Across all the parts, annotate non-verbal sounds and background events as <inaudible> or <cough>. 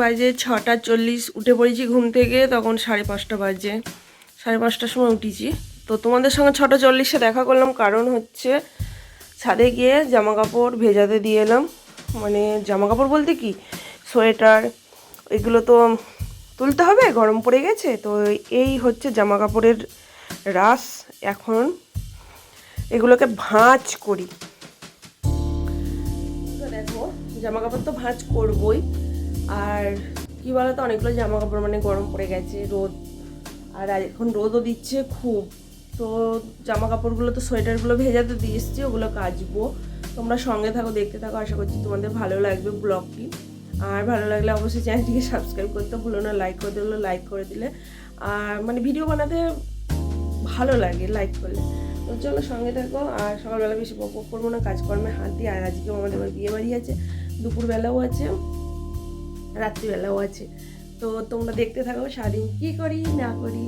বাজে ছটা চল্লিশ, উঠে পড়েছি ঘুম থেকে, তখন সাড়ে পাঁচটা বাজে। সাড়ে পাঁচটার সময় উঠেছি। তো তোমাদের সঙ্গে ছটা চল্লিশে দেখা করলাম, কারণ হচ্ছে ছাদে গিয়ে জামা কাপড় ভেজাতে দিয়ে এলাম। মানে জামা কাপড় বলতে কি? সোয়েটার, এগুলো তো তুলতে হবে, গরম পড়ে গেছে। তো এই হচ্ছে জামা কাপড়ের রাস। এখন এগুলোকে ভাঁজ করি। দেখো জামা কাপড় তো ভাঁজ করবই। আর কি বলতো, অনেকগুলো জামা কাপড় মানে গরম পড়ে গেছে, রোদ। আর এখন রোদও দিচ্ছে খুব। তো জামা কাপড়গুলো তো সোয়েটারগুলো ভেজাতে দিয়ে এসছি, ওগুলো কাচবো। তোমরা সঙ্গে থাকো, দেখতে থাকো। আশা করছি তোমাদের ভালো লাগবে ব্লগটি। আর ভালো লাগলে অবশ্যই চ্যানেলটিকে সাবস্ক্রাইব করতে ভুলো না লাইক করে দিলে লাইক করে দিলে। আর মানে ভিডিও বানাতে ভালো লাগে লাইক করলে। তো চলো সঙ্গে থাকো, আর সকালবেলা বেশি বক করব না, কাজকর্মে হাত দিয়ে আর আজকেও আমাদের বিয়ে বাড়ি আছে, দুপুরবেলাও আছে। রাত্রিবেলাও আছে। তো তোমরা দেখতে থাকো সারাদিন কী করি, না করি।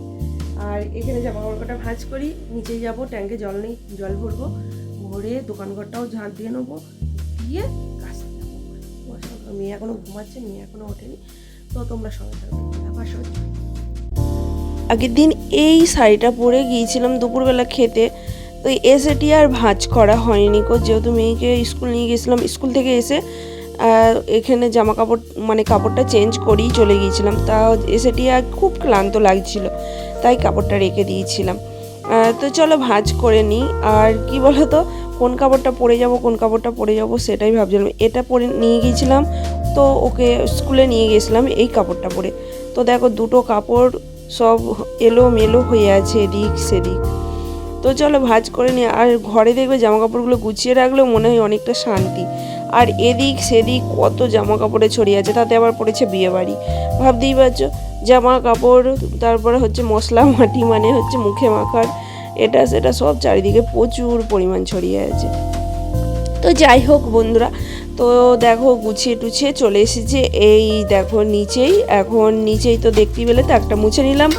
আর এখানে জামা কাপড়টা ভাঁজ করি নিচে যাব, ট্যাঙ্কে জল নেই, জল ভরবো। ভরে দোকানঘরটাও ঝাঁট দিয়ে নেব, দিয়ে মেয়ে এখনও ঘুমাচ্ছে, মেয়ে এখনও ওঠেনি। তো তোমরা সঙ্গে থাকো, আবার সহ্য আগের দিন এই শাড়িটা পরে গিয়েছিলাম দুপুরবেলা খেতে। তো এসেটি আর ভাঁজ করা হয়নি কো যেহেতু মেয়েকে স্কুল নিয়ে গেছিলাম স্কুল থেকে এসে এখানে জামা কাপড় মানে কাপড়টা চেঞ্জ করেই চলে গিয়েছিলাম। তা এসেটি আর খুব ক্লান্ত লাগছিল, তাই কাপড়টা রেখে দিয়েছিলাম। তো চলো ভাঁজ করে নিই। আর কি বলো তো কোন কাপড়টা পরে যাব, কোন কাপড়টা পরে যাব সেটাই ভাবছিলাম। এটা পরে নিয়ে গিয়েছিলাম, তো ওকে স্কুলে নিয়ে গেছিলাম এই কাপড়টা পরে। তো দেখো দুটো কাপড় সব এলো মেলো হয়ে আছে, এদিক সেদিক। তো চলো ভাজ করে নিই। আর ঘরে দেখবে জামা কাপড়গুলো গুছিয়ে রাখলেও মনে হয় অনেকটা শান্তি। আর এদিক সেদিক কত জামা কাপড়ে ছড়িয়ে আছে, তাতে আবার পড়েছে বিয়ে বাড়ি ভাবতেই পারছ জামা কাপড় তারপরে হচ্ছে মশলা, মাটি মানে হচ্ছে মুখে মাখার, এটা, সেটা সব চারিদিকে প্রচুর পরিমাণ ছড়িয়ে আছে। তো যাই হোক বন্ধুরা, তো দেখো গুছিয়ে টুছিয়ে চলে এসেছে, এই দেখো নিচেই, এখন নিচেই তো দেখতে পেলে, তো একটা মুছে নিলাম।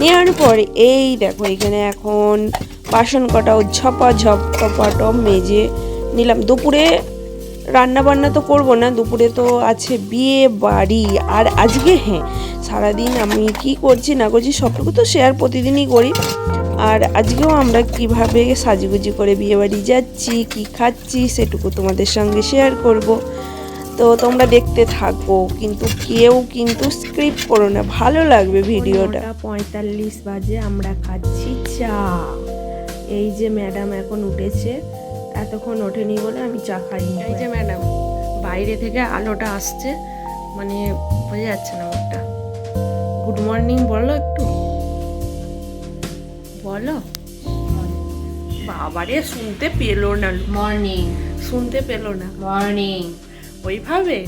নেওয়ার পরে এই দেখো এখানে এখন বাসন কটাও ঝপা ঝপ টপাটপ, মেজে নিলাম। দুপুরে রান্না বান্না তো করব না, দুপুরে তো আছে বিয়ে বাড়ি। আর আজকে হ্যাঁ সারাদিন আমি কি করছি না করছি সবটুকু তো শেয়ার প্রতিদিনই করি। আর আজকেও আমরা কীভাবে সাজুগুজি করে বিয়ে বাড়ি যাচ্ছি, কি খাচ্ছি সেটুকু তোমাদের সঙ্গে শেয়ার করব। তো তোমরা দেখতে থাকো, কিন্তু কেউ কিন্তু স্ক্রিপ্ট করো না, ভালো লাগবে ভিডিওটা। পঁয়তাল্লিশ বাজে আমরা খাচ্ছি চা। এই যে ম্যাডাম এখন উঠেছে এতক্ষণ ওঠেনি বলে আমি চা খাইনি। এই যে ম্যাডাম বাইরে থেকে আলোটা আসছে মানে বোঝা যাচ্ছে না মুখটা। গুড মর্নিং বলো একটু। বলো। বাবারে শুনতে পেল না। মর্নিং। শুনতে পেল না। মর্নিং। ওইভাবে?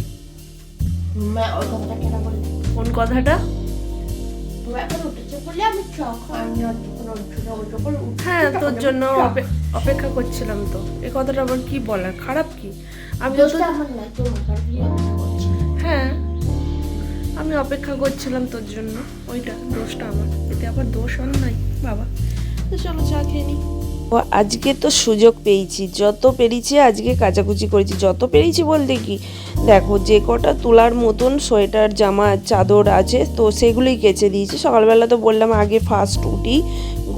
কেন কথাটা? হ্যাঁ তোর জন্য অপেক্ষা করছিলাম তো। এই কথাটা আবার কি বলার? খারাপ কি? আমি নাই হ্যাঁ। আমি অপেক্ষা করছিলাম তোর জন্য। ওইটা দোষটা আমার। এতে আবার দোষ আর নাই বাবা। তো চলো চা খেয়ে নি। আজকে তো সুযোগ পেয়েছি। যত পেরেছি আজকে কাচাকুচি করেছি। যত পেরেছি বলতে কি? দেখো যে কটা তোলার মতন সোয়েটার জামা চাদর আছে তো সেগুলোই কেচে দিয়েছি। সকালবেলা তো বললাম আগে ফার্স্ট উঠি।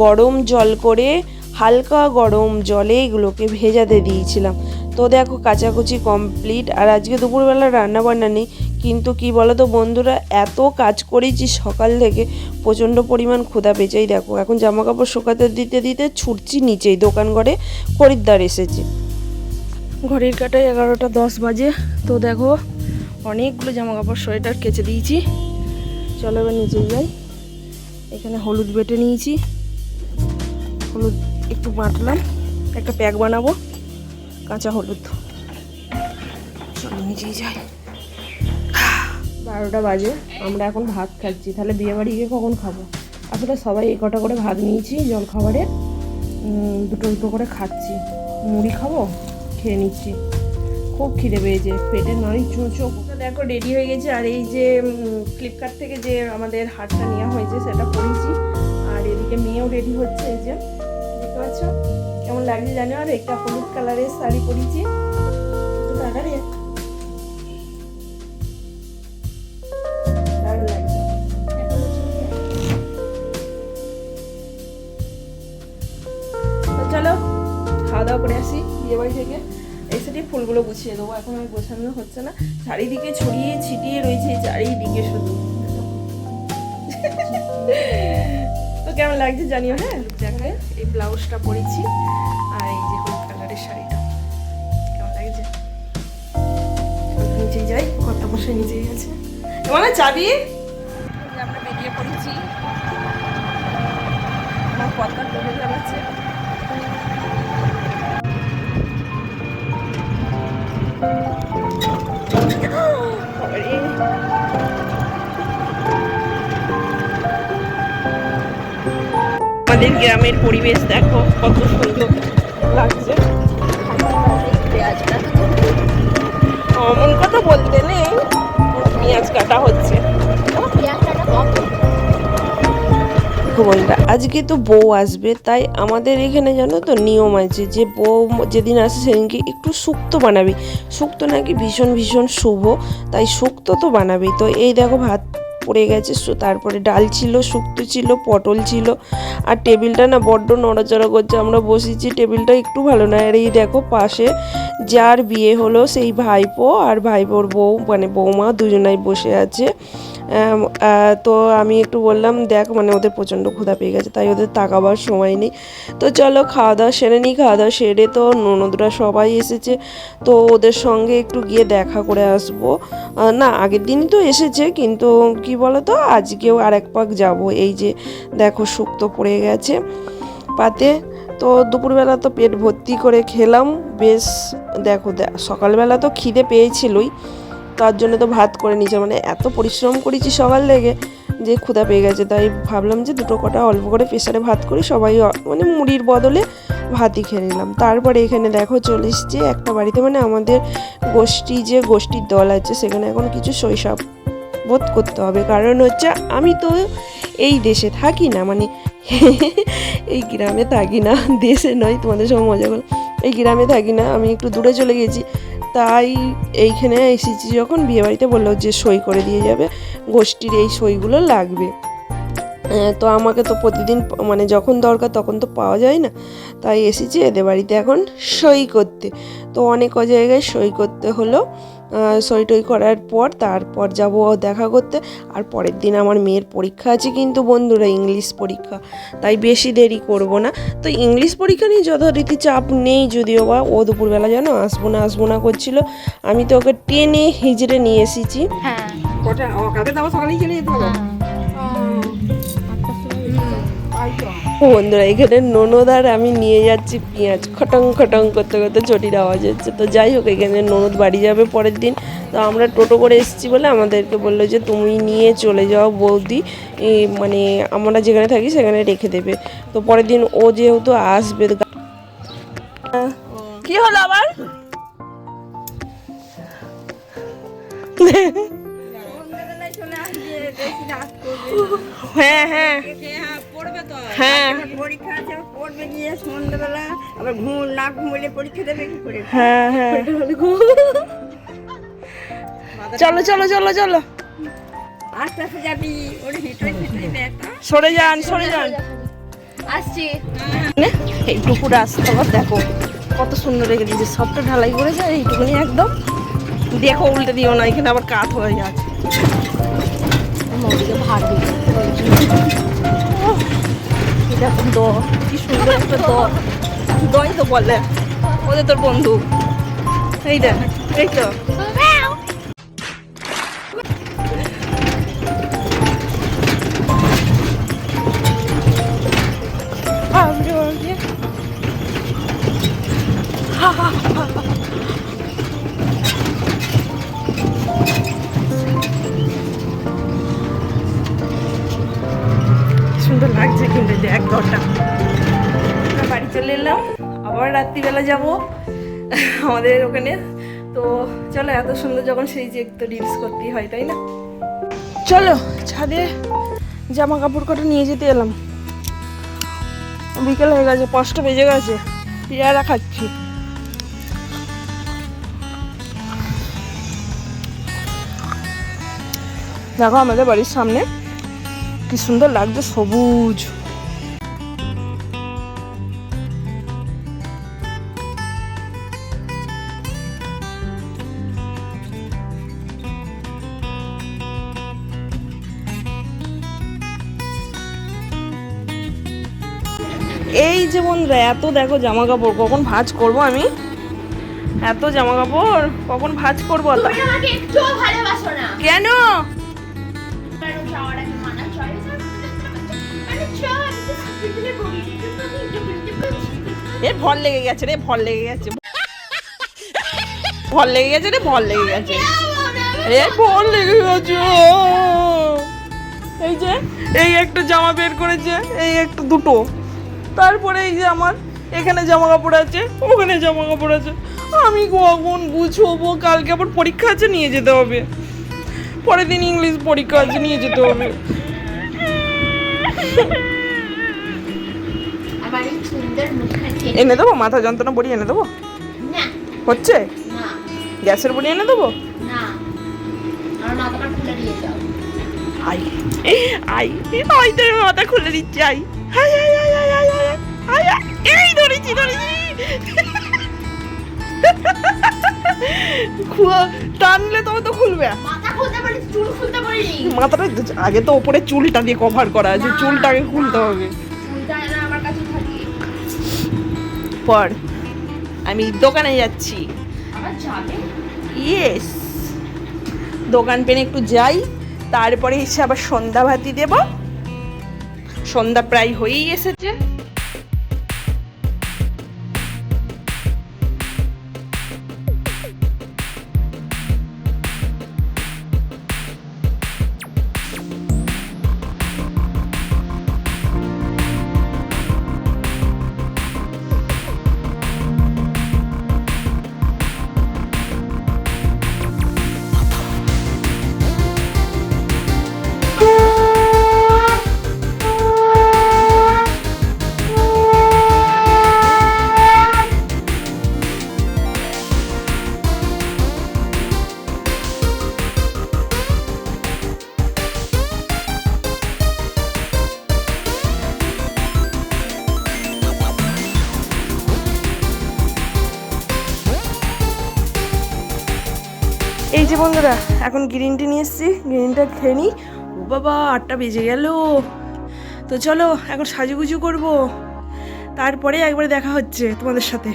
গরম জল করে হালকা গরম জলে এগুলোকে ভেজাতে দিয়েছিলাম। তো দেখো কাচাকুচি কমপ্লিট আর আজকে দুপুরবেলা রান্না বান্না নেই, কিন্তু কি বলো তো বন্ধুরা, এত কাজ করেছি সকাল থেকে, প্রচণ্ড পরিমাণ ক্ষুধা পেয়েছেই দেখো, এখন জামা কাপড় শুকাতে দিতে দিতে ছুটছি নিচেই, দোকান ঘরে খরিদ্দার এসেছে। ঘড়ির কাটায় এগারোটা দশ বাজে। তো দেখো, অনেকগুলো জামা কাপড় সোয়েটার কেচে দিয়েছি। চলো এবার নিচে যাই। এখানে হলুদ বেটে নিয়েছি। হলুদ একটু বাটলাম একটা প্যাক বানাবো কাঁচা হলুদ। চলো নিচেই যাই। বারোটা বাজে আমরা এখন ভাত খাচ্ছি। তাহলে বিয়ে বাড়ি গিয়ে কখন খাব? আসলে সবাই এই কটা করে ভাত নিয়েছি জল খাবারে দুটো দুটো করে খাচ্ছি। মুড়ি খাব খেয়ে নিচ্ছি। খুব খিদে পেয়েছে পেটে নয় চোখ দেখো রেডি হয়ে গেছে। আর এই যে ফ্লিপকার্ট থেকে যে আমাদের হারটা নেওয়া হয়েছে সেটা পরেছি আর এদিকে মেয়েও রেডি হচ্ছে এই যে। লাগছে জানি, আর একটা হলুদ কালারের শাড়ি পরেছি চলো খাওয়া দাওয়া করে আসি বিয়ে বাড়ি থেকে। এসেটি ফুলগুলো গুছিয়ে দেবো এখন আর গোছানো হচ্ছে না। চারিদিকে ছড়িয়ে ছিটিয়ে রয়েছে চারিদিকে শুধু। তো কেমন লাগছে জানিও হ্যাঁ? দেখে এই ব্লাউজটা পরেছি আর এই যে হলুদ কালারের শাড়িটা কেমন লাগছে? নিচে যাই কর্তা বসে নিচেই আছে। তোমার চাবি? আমরা বেরিয়ে পড়েছি। আমার কর্তা ধরে চালাচ্ছে আমাদের গ্রামের পরিবেশ দেখো, কত সুন্দর লাগছে। অমন কথা বলতে নেই, পেঁয়াজ কাটা হচ্ছে। আজকে তো বউ আসবে, তাই আমাদের এখানে জানো তো নিয়ম আছে যে বউ যেদিন আসে সেদিনকে একটু শুক্তো বানাবি। শুক্তো নাকি ভীষণ ভীষণ শুভ, তাই শুক্তো তো বানাবি। তো এই দেখো ভাত পড়ে গেছে, সো, তারপরে ডাল ছিল, শুক্তো ছিল, পটল ছিল, আর টেবিলটা না বড্ড নড়াচড়া করছে, আমরা বসেছি, টেবিলটা একটু ভালো না, আর এই দেখো পাশে যার বিয়ে হলো সেই ভাইপো আর ভাইপোর বউ মানে বৌমা দুজনাই বসে আছে। তো আমি একটু বললাম, দেখ মানে ওদের প্রচণ্ড ক্ষুধা পেয়ে গেছে, তাই ওদের তাকাবার সময় নেই। তো চলো, খাওয়া দাওয়া সেরে নিই খাওয়া দাওয়া সেরে তো ননদরা সবাই এসেছে, তো ওদের সঙ্গে একটু গিয়ে দেখা করে আসব। না, আগের দিনই তো এসেছে, কিন্তু কি বলো তো আজকেও আর এক পাক যাব, এই যে দেখো, শুক্তো পড়ে গেছে পাতে। তো দুপুরবেলা তো পেট ভর্তি করে খেলাম, বেশ, দেখো সকালবেলা তো খিদে পেয়েছিলই। তার জন্য তো ভাত করে নিয়েছে। মানে এত পরিশ্রম করেছি সকাল লেগে যে ক্ষুধা পেয়ে গেছে। তাই ভাবলাম যে দুটো কটা অল্প করে প্রেশারে ভাত করি, সবাই মানে মুড়ির বদলে ভাতই খেয়ে নিলাম। তারপরে এখানে দেখো চলে এসছে একটা বাড়িতে। মানে আমাদের গোষ্ঠী যে গোষ্ঠীর দল আছে, সেখানে এখন কিছু শৈশব বোধ করতে হবে। কারণ হচ্ছে আমি তো এই দেশে থাকি না মানে <laughs> এই গ্রামে থাকি না, দেশে নয়, তোমাদের সঙ্গে মজা করলাম। এই গ্রামে থাকি না, আমি একটু দূরে চলে গেছি তাই এইখানে এসেছি যখন, বিয়েবাড়িতে বলল যে সই করে দিয়ে যাবে, গোষ্ঠীর এই সইগুলো লাগবে। তো আমাকে তো প্রতিদিন মানে যখন দরকার তখন তো পাওয়া যায় না। তাই এসেছি এদের বাড়িতে এখন সই করতে। তো অনেক জায়গায় সই করতে হলো। সই টই করার পর তারপর যাব দেখা করতে। আর পরের দিন আমার মেয়ের পরীক্ষা আছে কিন্তু বন্ধুরা ইংলিশ পরীক্ষা। তাই বেশি দেরি করব না। তো ইংলিশ পরীক্ষা নিয়ে যথারীতি চাপ নেই যদিও বা ও দুপুরবেলা যেন আসব না আসব না করছিল। আমি তো ওকে টেনে হিজড়ে নিয়ে এসেছি। হ্যাঁ। কটা ও কালকে তো সকালেই চলে যেতে হবে। বন্ধুরা এখানে ননদ আর আমি নিয়ে যাচ্ছি পেঁয়াজ। খটং খটং করতে করতে চটির আওয়াজ হচ্ছে। তো যাই হোক এখানে ননদ বাড়ি যাবে পরের দিন। তো আমরা টোটো করে এসেছি বলে আমাদেরকে বলল যে তুমি নিয়ে চলে যাও বৌদি। মানে আমরা যেখানে থাকি সেখানে রেখে দেবে। তো পরের দিন ও যেহেতু আসবে কি হলো আবার? হ্যাঁ হ্যাঁ। হ্যাঁ। পরীক্ষা আছে পড়বে গিয়ে সন্ধ্যাবেলা। আবার ঘুম না ঘুমলে পরীক্ষা দেবে কি করে? হ্যাঁ হ্যাঁ। চলো চলো চলো চলো। আস্তে আস্তে যাবি ওরে হিটে হিটে সরে যান সরে যান। আসছি। নে, এইটুকু রাস্তা আবার দেখো। কত সুন্দর রেখে দিয়েছে সবটা ঢালাই করেছে আর এইটুকুনি একদম। দেখো উল্টে দিও না এখানে আবার কাত হয়ে যাচ্ছে। ভাগবে দেখো দ কি সুন্দর একটা দ দই তো বলে। ওদের তোর বন্ধু। এই দেখ, এই তো। রাত্রিবেলা যাব আমাদের ওখানে। তো চলো, এত সুন্দর যখন সেই যে একটু রিলস করতেই হয়, তাই না? চলো, ছাদে জামা কাপড় কটা নিয়ে যেতে এলাম। বিকেল হয়ে গেছে, পাঁচটা বেজে গেছে, পেয়ারা খাচ্ছি। দেখো আমাদের বাড়ির সামনে কি সুন্দর লাগছে, সবুজ। এত দেখো জামা কাপড় কখন ভাঁজ করব আমি? এত জামা কাপড় কখন ভাঁজ করব? তা- তুমি আমাকে একটুও ভালোবাসো না। কেন? এ ভর লেগে গেছে রে ভর লেগে গেছে। ভর লেগে গেছে রে ভর লেগে গেছে। এ ভর লেগে গেছে এই যে এই একটা জামা বের করেছে এই একটা দুটো। তারপরে এই যে আমার এখানে জামা কাপড় আছে ওখানে জামা কাপড় আছে। আমি কখন গুছবো? কালকে আবার পরীক্ষা আছে নিয়ে যেতে হবে। পরের দিন ইংলিশ পরীক্ষা আছে নিয়ে যেতে হবে। এনে দেবো? মাথা যন্ত্রণা বড়ি এনে দেবো? হচ্ছে? গ্যাসের বড়ি এনে দেবো? আই আই আই তোর মাথা খুলে দিচ্ছি আই। এই ধরেছি ধরেছি খুয়া টানলে তবে তো খুলবে। মাথাটা আগে তো ওপরে চুলটা দিয়ে কভার করা আছে না, চুলটাকে খুলতে হবে। চুলটা পর আমি দোকানে যাচ্ছি। ইয়েস দোকান পেনে একটু যাই তারপরে এসে আবার সন্ধ্যা ভাতি দেব। সন্ধ্যা প্রায় হয়েই এসেছে। যে বন্ধুরা, এখন গ্রিন টি নিয়ে এসেছি। গ্রিনটা খেয়ে নিই ও বাবা, আটটা বেজে গেল। তো চলো, এখন সাজুগুজু করব। তারপরে একবারে দেখা হচ্ছে তোমাদের সাথে।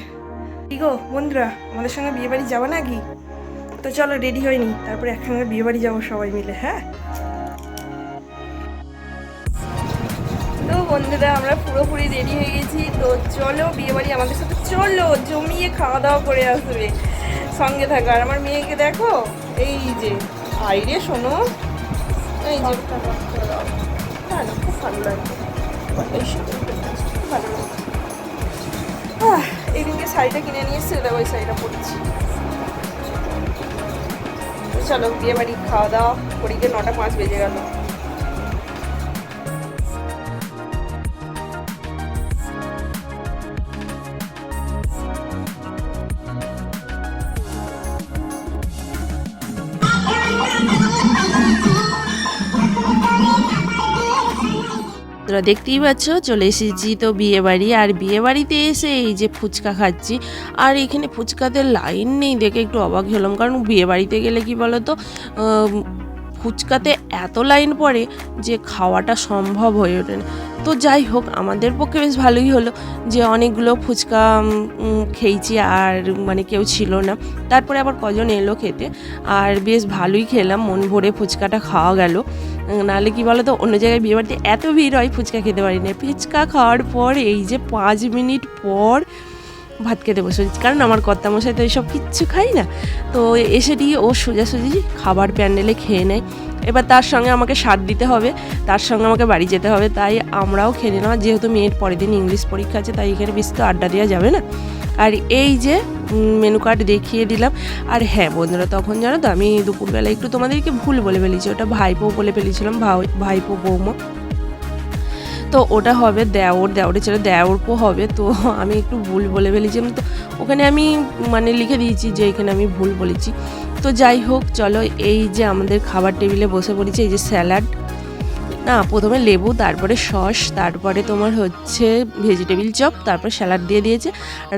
কি গো, বন্ধুরা, আমাদের সঙ্গে বিয়ে বাড়ি যাব নাকি? তো চলো রেডি হয়নি। তারপরে একসঙ্গে বিয়ে বাড়ি যাব সবাই মিলে হ্যাঁ? তো বন্ধুরা, আমরা পুরোপুরি রেডি হয়ে গেছি। তো চলো, বিয়ে বাড়ি আমাদের সাথে চলো, জমিয়ে খাওয়া দাওয়া করে আসবে। সঙ্গে থাকো। আর আমার মেয়েকে দেখো এই যে আইরে শোনো এই যে না ভালো লাগে। শাড়িটা ভালো লাগে। আহ, এই দিনকে শাড়িটা কিনে নিয়ে এসেছি ওই শাড়িটা পরছি। চলো বিয়ে বাড়ি খাওয়া দাওয়া করি গিয়ে নটা পাঁচ বেজে গেল। তোরা দেখতেই পাচ্ছ, চলে এসেছি তো বিয়ে বাড়ি আর বিয়ে বাড়িতে এসে এই যে ফুচকা খাচ্ছি। আর এখানে ফুচকাতে লাইন নেই দেখে একটু অবাক হলাম। কারণ বিয়ে বাড়িতে গেলে কি বলো তো ফুচকাতে এত লাইন পড়ে যে খাওয়াটা সম্ভব হয়ে ওঠে না। তো যাই হোক, আমাদের পক্ষে বেশ ভালোই হলো যে অনেকগুলো ফুচকা খেয়েছি আর মানে কেউ ছিল না। তারপরে আবার কজন এলো খেতে আর বেশ ভালোই খেলাম, মন ভরে ফুচকাটা খাওয়া গেল। নাহলে কি বলো তো অন্য জায়গায় বিয়েবাড়িতে এত ভিড় হয়, ফুচকা খেতে পারি না। ফুচকা খাওয়ার পর এই যে পাঁচ মিনিট পর ভাত খেতে বসে কারণ আমার কর্তামশাই তো এইসব কিচ্ছু খাই না। তো এসে দিয়ে ও সোজাসুজি খাবার প্যান্ডেলে খেয়ে নেয়। এবার তার সঙ্গে আমাকে স্বাদ দিতে হবে। তার সঙ্গে আমাকে বাড়ি যেতে হবে। তাই আমরাও খেয়ে নিলাম যেহেতু মেয়ের পরের দিন ইংলিশ পরীক্ষা আছে, তাই এখানে বেশি তো আড্ডা দেওয়া যাবে না। আর এই যে মেনু কার্ড দেখিয়ে দিলাম। আর হ্যাঁ বন্ধুরা, তখন জানো তো আমি দুপুরবেলা একটু তোমাদেরকে ভুল বলে ফেলেছি। ওটা ভাইপো বলে ফেলেছিলাম, ভাই- ভাইপো বৌমা। তো ওটা হবে দেওর, দেওরের ছেলে দেওরপো হবে। তো আমি একটু ভুল বলে ফেলেছিলাম তো ওখানে আমি মানে লিখে দিয়েছি যে এখানে আমি ভুল বলেছি। তো যাই হোক, চলো এই যে আমাদের খাবার টেবিলে বসে পড়েছি, এই যে স্যালাড। না, প্রথমে লেবু, তারপরে সস, তারপরে তোমার হচ্ছে ভেজিটেবিল চপ, তারপরে স্যালাড দিয়ে দিয়েছে।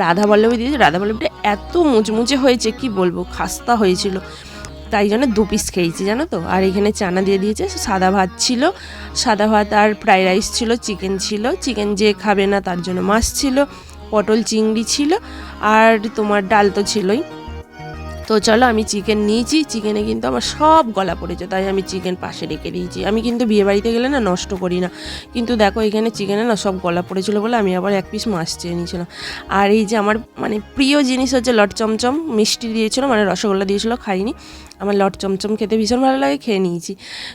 রাধা বল্লভী দিয়েছে। রাধা বল্লভীটা এত মুচমুচে হয়েছে, কি বলব? খাস্তা হয়েছিল। তাই জন্য দু পিস খেয়েছি, জানো তো? আর এখানে চানা দিয়ে দিয়েছে, সাদা ভাত ছিল। সাদা ভাত আর ফ্রাইড রাইস ছিল চিকেন ছিল। চিকেন যে খাবে না তার জন্য মাছ ছিল, পটল চিংড়ি ছিল, আর তোমার ডাল তো ছিলই। তো চলো আমি চিকেন নিয়েছি চিকেনে কিন্তু আমার সব গলা পড়েছে, তাই আমি চিকেন পাশে রেখে দিয়েছি। আমি কিন্তু বিয়ে বাড়িতে গেলে না নষ্ট করি না। কিন্তু দেখো এখানে চিকেনে না সব গলা পড়েছিল বলে আমি আবার এক পিস মাছ চেয়ে নিয়েছিলাম। আর এই যে আমার মানে প্রিয় জিনিস হচ্ছে লট চমচম, মিষ্টি দিয়েছিল মানে রসগোল্লা দিয়েছিল, খাইনি। আমার লট চমচম খেতে ভীষণ ভালো লাগে, খেয়ে নিয়েছি।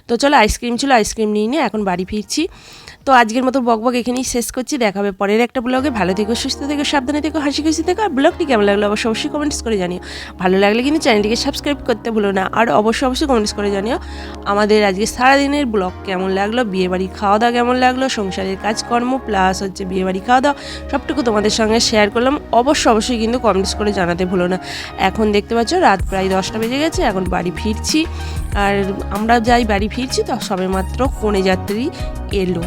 তো চলো আইসক্রিম ছিল, আইসক্রিম নিয়ে নিয়ে এখন বাড়ি ফিরছি। তো আজকের মতো বকবক এখানেই শেষ করছি, দেখা হবে পরের একটা ব্লগে। ভালো থেকো, সুস্থ থেকো, সাবধানে থেকো, হাসি খুশি থেকো, আর ব্লগটি কেমন লাগল অবশ্যই অবশ্যই কমেন্টস করে জানিও। ভালো লাগলে কিন্তু চ্যানেলটিকে সাবস্ক্রাইব করতে ভুলো না, আর অবশ্যই অবশ্যই কমেন্টস করে জানিও। আমাদের আজকে সারাদিনের ব্লগ কেমন লাগল? বিয়েবাড়ি খাওয়া দাওয়া কেমন লাগল? সংসারের কাজকর্ম প্লাস হচ্ছে বিয়েবাড়ি খাওয়া দাওয়া সবটুকু তোমাদের সঙ্গে শেয়ার করলাম। অবশ্য, অবশ্যই কিন্তু কমেন্টস করে জানাতে ভুলো না। এখন দেখতে পাচ্ছ, রাত প্রায় দশটা বেজে গেছে, এখন বাড়ি ফিরছি। আর আমরা যাই বাড়ি ফিরছি, তো সবে মাত্র কনে যাত্রী এলো।